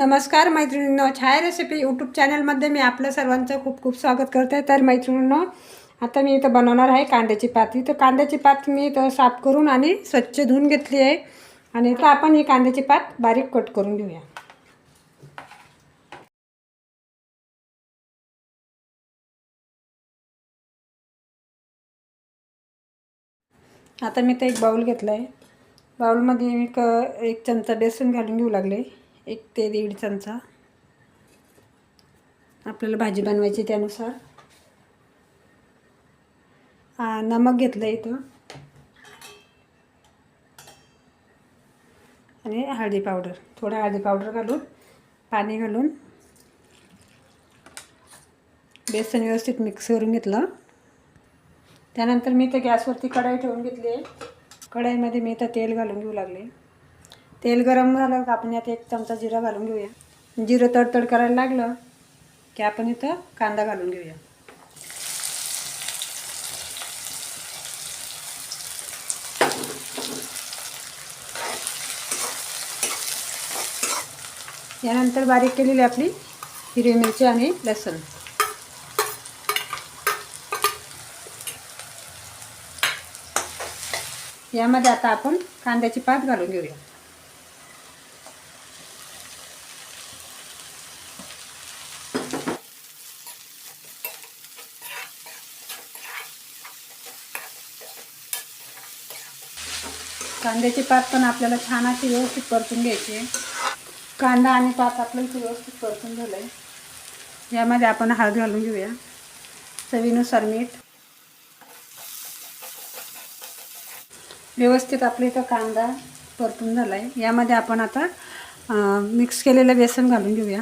नमस्कार मैत्रिणींनो. छाया recipe YouTube चॅनलमध्ये मी आपलं सर्वांचं खूप खूप स्वागत करते. तर मैत्रिणींनो आता मी इथं बनवणार आहे कांद्याची पात. तर कांद्याची पात मी इथं साफ करून आणि स्वच्छ धुवून घेतली आहे. आणि इथं आपण ही कांद्याची पात बारीक कट करून घेऊया. आता मी ते एक बाऊल घेतला आहे बाऊलमध्ये मी क एक चमचा बेसन घालून घेऊ लागले. एक ते दीड चमचा. आपल्याला भाजी बनवायची त्यानुसार. नमक घेतलं इथं. आणि हळदी पावडर. थोडं हळदी पावडर घालून पाणी घालून बेसन व्यवस्थित मिक्स करून घेतलं. त्यानंतर मी इथं गॅसवरती कढाई ठेवून घेतली आहे. कढाईमध्ये मी इथं तेल घालून घेऊ लागले. तेल गरम झालं का आपण यात एक चमचा जिरा घालून घेऊया. जिरं तडतड करायला लागलं की आपण इथं कांदा घालून घेऊया. यानंतर बारीक केलेली आपली हिरवी मिरची आणि लसूण. यामध्ये आता आपण कांद्याची पात घालून घेऊया. कांद्याचे पात पण आपल्याला छान असे व्यवस्थित परतून घ्यायची. आहे कांदा आणि पात आपलं इथे व्यवस्थित परतून झालं आहे यामध्ये आपण हळद घालून घेऊया. चवीनुसार मीठ. व्यवस्थित आपलं इथं कांदा परतून झाला आहे यामध्ये आपण आता मिक्स केलेलं बेसन घालून घेऊया.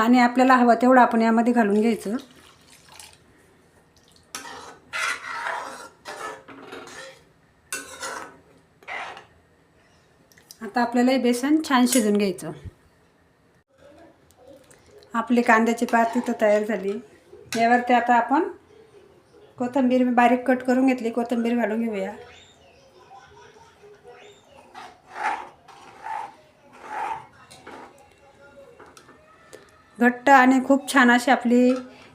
पाणी आपल्याला हवं तेवढं आपण यामध्ये घालून घ्यायचं. आता आपल्याला हे बेसन छान शिजून घ्यायचं. आपली कांद्याची पात तिथं तयार झाली. यावरती आता आपण कोथिंबीर बारीक कट करून घेतली. कोथिंबीर घालून घेऊया. घट्ट आणि खूप छान अशी आपली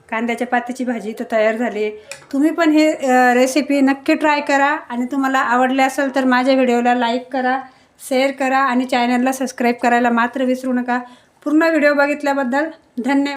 कांद्याच्या पात्याची भाजी तर तयार झाली. तुम्ही पण हे रेसिपी नक्की ट्राय करा आणि तुम्हाला आवडले असेल तर माझ्या व्हिडिओला लाईक करा शेअर करा आणि चॅनलला सबस्क्राईब करायला मात्र विसरू नका. पूर्ण व्हिडिओ बघितल्याबद्दल धन्यवाद.